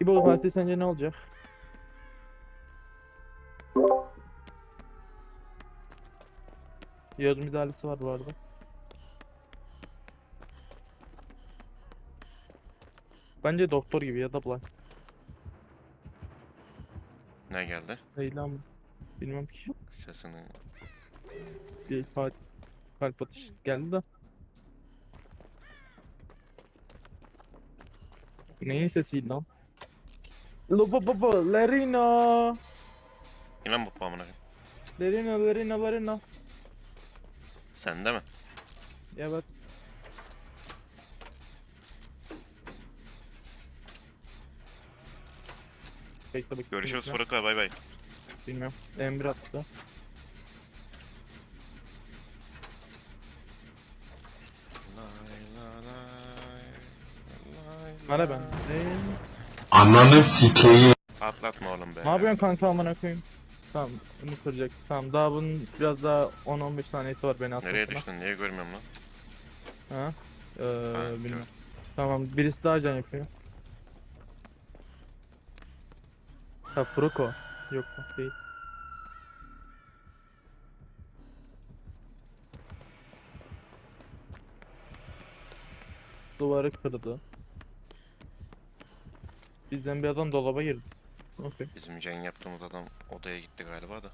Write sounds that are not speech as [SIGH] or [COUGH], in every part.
İbo Fatih sence ne olacak? Yaz müdahalesi var bu arada. Bence doktor gibi ya da blind. Ne geldi? Ama. Bilmem ki. Sesini. Bir Fatih kalp atışı geldi de. Neyin sesiydi lan? Lobo baba Lerina İnan bu amına. koyayım. Lerina Lerina Lerina Sende mi? Evet Bekle bekle Görüşürüz bekle. Furka bay bay. Bilmiyorum M1 attı Merhaba ben Ee, Ananı sikeyim. Atlatma oğlum be. Ne yapıyorsun kanka amına koyayım? Tamam bunu kıracak. Tamam daha bunun biraz daha 10-15 saniyesi var beni atmasına. Nereye düştün? Niye görmüyorum lan? Ha? Ee, Ha, bilmiyorum. Tamam birisi daha can yapıyor. Ha Furoko. Yok değil. Duvarı kırdı. Bizden bir adam dolaba girdi. Okey. Bizim can yaptığımız adam odaya gitti galiba da.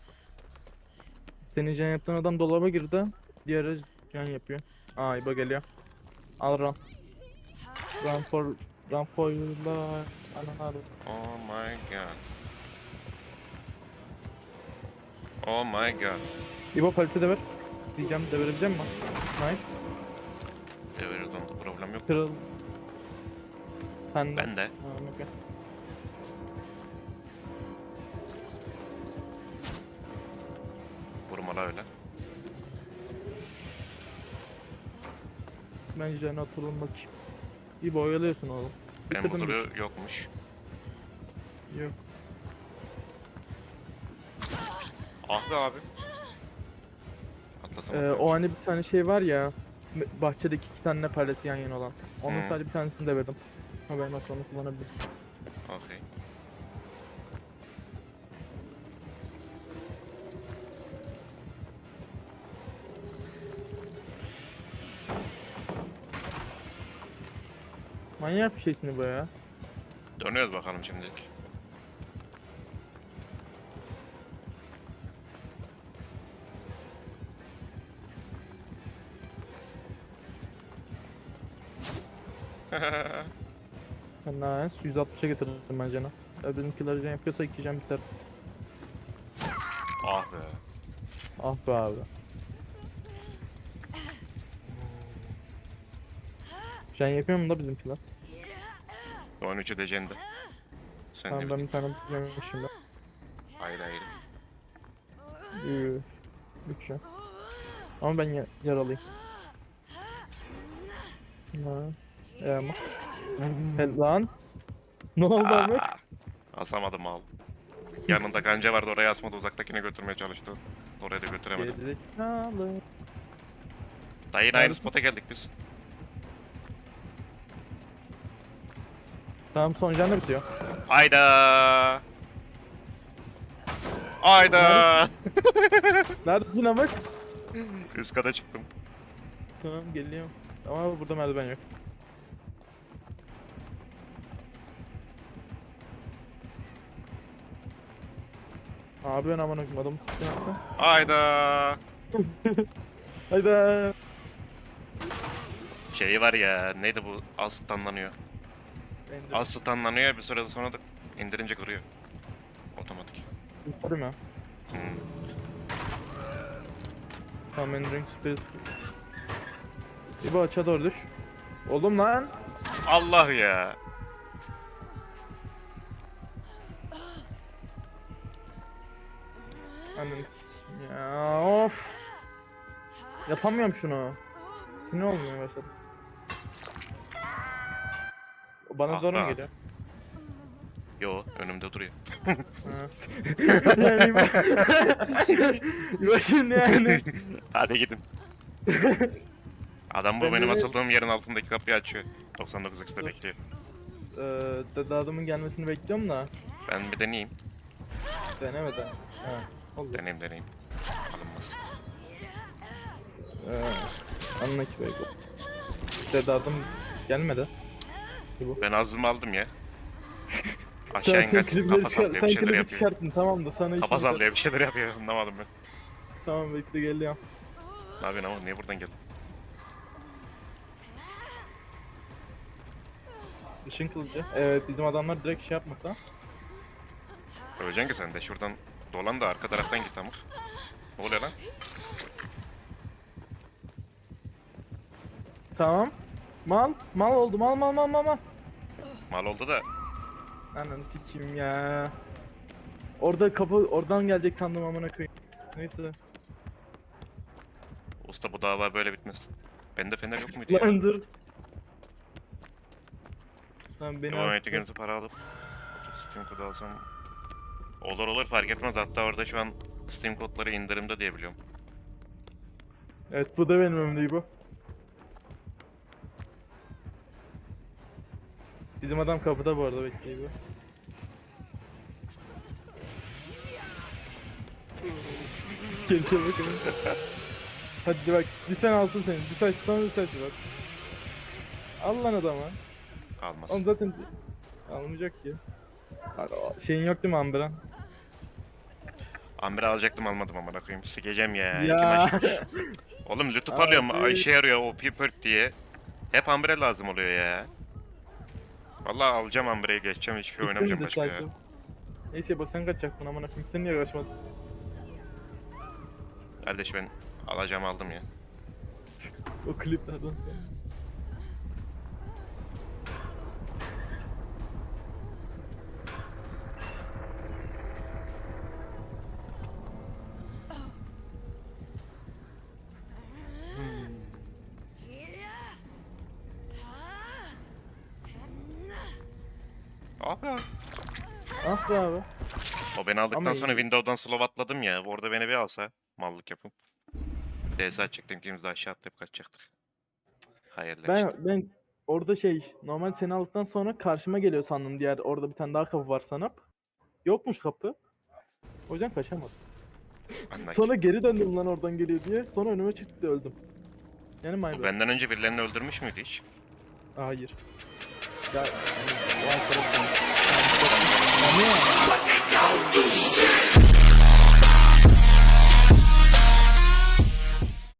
Senin can yaptığın adam dolaba girdi. Diğeri can yapıyor. Aa İbo geliyor. Al run. Run for run for your life. Ananı Oh my god. Oh my god. İbo paleti de ver. Diyeceğim de verebilecek mi? Nice. Onda problem yok. Kırıl. Sen. Ben de. Okey. Vurmalı öyle. Ben canı atalım bakayım. İbo oyalıyorsun oğlum. Benim Bitirdin mi? huzuru yokmuş. Yok. Ah be abi. Atlasam Ee, o hani bir tane şey var ya. Bahçedeki iki tane paleti yan yana olan. Onun Hı. sadece bir tanesini de verdim. Haberin olsun onu kullanabilirsin. Okey. Manyak bir şeysin bu ya. Dönüyoruz bakalım şimdilik. [LAUGHS] Nice. 160'a getirdim ben canı. Ya bizimkiler can yapıyorsa iki can biter. ah be. Ah be abi. Can yapıyor mu da bizimkiler? 13'ü de jende. Sen Tamam ben bir tane yemişim ben. Hayır hayır. Üf. Üç can. Ama ben ya yaralıyım. Ha. E ama. He, lan. Ne oldu Ahmet? Asamadım al. Yanında kanca vardı oraya asmadı uzaktakine götürmeye çalıştı. Oraya da götüremedim. Gerizekalı. Dayı aynı Neredesin? spota geldik biz. Tamam son can da bitiyor. Hayda. Hayda. Neredesin Ahmet? Üst kata çıktım. Tamam geliyorum. Ama burada merdiven yok. Abi ben aman okuyayım adamı siktim hatta. Hayda. [LAUGHS] Hayda. Şey var ya neydi bu az stunlanıyor. Az stunlanıyor bir süre sonra da indirince kırıyor. Otomatik. Yukarı mı? Hmm. Tamam Endring Spirit. İbo açığa doğru düş. Oğlum lan. Allah ya. Ananı sikeyim ya of. Yapamıyorum şunu. Sinir olmaya başladım. Bana Ah zor mu be. geliyor? Yo önümde duruyor. Ha. yani [LAUGHS] şimdi yani. Hadi gidin. Adam bu Ben benim de- asıldığım yerin altındaki kapıyı açıyor. 99 x'te bekliyor. Ee, dede adamın gelmesini bekliyorum da. Ben bir deneyeyim. Denemeden. Ha, oldu. Deneyim deneyim. Alınmaz. Ee, anla ki belki. Dede adam gelmedi. Ben ağzımı aldım ya. [LAUGHS] Aşağı klipleri Kafa sallıyor sen bir şeyler yapıyor. çıkarttın tamam da sana Kafa sallıyor bir şeyler yapıyor. Anlamadım ben. Tamam bekle geliyorum. Ne yapıyorsun ama niye buradan geldin? Işın kılıcı. Evet bizim adamlar direkt şey yapmasa. Öleceksin ki sen de şuradan dolan da arka taraftan git amık. Ne oluyor lan? Tamam. Mal. Mal oldu. Mal mal mal mal mal. Mal oldu da Ananı sikeyim ya. Orada kapı oradan gelecek sandım amına koyayım. Neyse. usta bu dava böyle bitmez. Bende fener yok muydu ya? Lan dur. Lan beni Devam astı. ettiği günüzü para alıp Steam kodu alsam Olur olur fark etmez hatta orada şu an Steam kodları indirimde diye biliyorum. Evet bu da benim önümde bu. Bizim adam kapıda bu arada bekliyor bu. [LAUGHS] Gelişe bakalım. Hadi bak lütfen alsın seni. Lütfen sana lütfen bak. Al lan adamı. Almaz. Oğlum zaten almayacak ki. Şeyin yok değil mi Ambran? Amber'i alacaktım almadım amına koyayım. Sikeceğim ya. iki Ya. maç. [LAUGHS] Oğlum lütuf alıyorum Abi. Ayşe yarıyor o perk diye. Hep Amber'e lazım oluyor ya. Vallahi alacağım Amber'e geçeceğim hiçbir şey oynamayacağım başka ya. Neyse bak sen kaçacaktın amına koyayım. Sen niye kaçmadın? Kardeş ben alacağım aldım ya. [LAUGHS] O kliplerden sonra. Ah be. Ah be abi. O beni aldıktan Ama sonra iyi. Windows'dan slow atladım ya. Orada beni bir alsa mallık yapıp. DS açacaktım ikimiz de aşağı atlayıp kaçacaktık. Hayaller Ben işte. ben orada şey normal seni aldıktan sonra karşıma geliyor sandım diğer orada bir tane daha kapı var sanıp. Yokmuş kapı. O yüzden kaçamadım. Anlaki. [LAUGHS] Sonra geri döndüm lan oradan geliyor diye. Sonra önüme çıktı öldüm. Yani my bad. benden önce birilerini öldürmüş müydü hiç? Hayır. Ya yani, o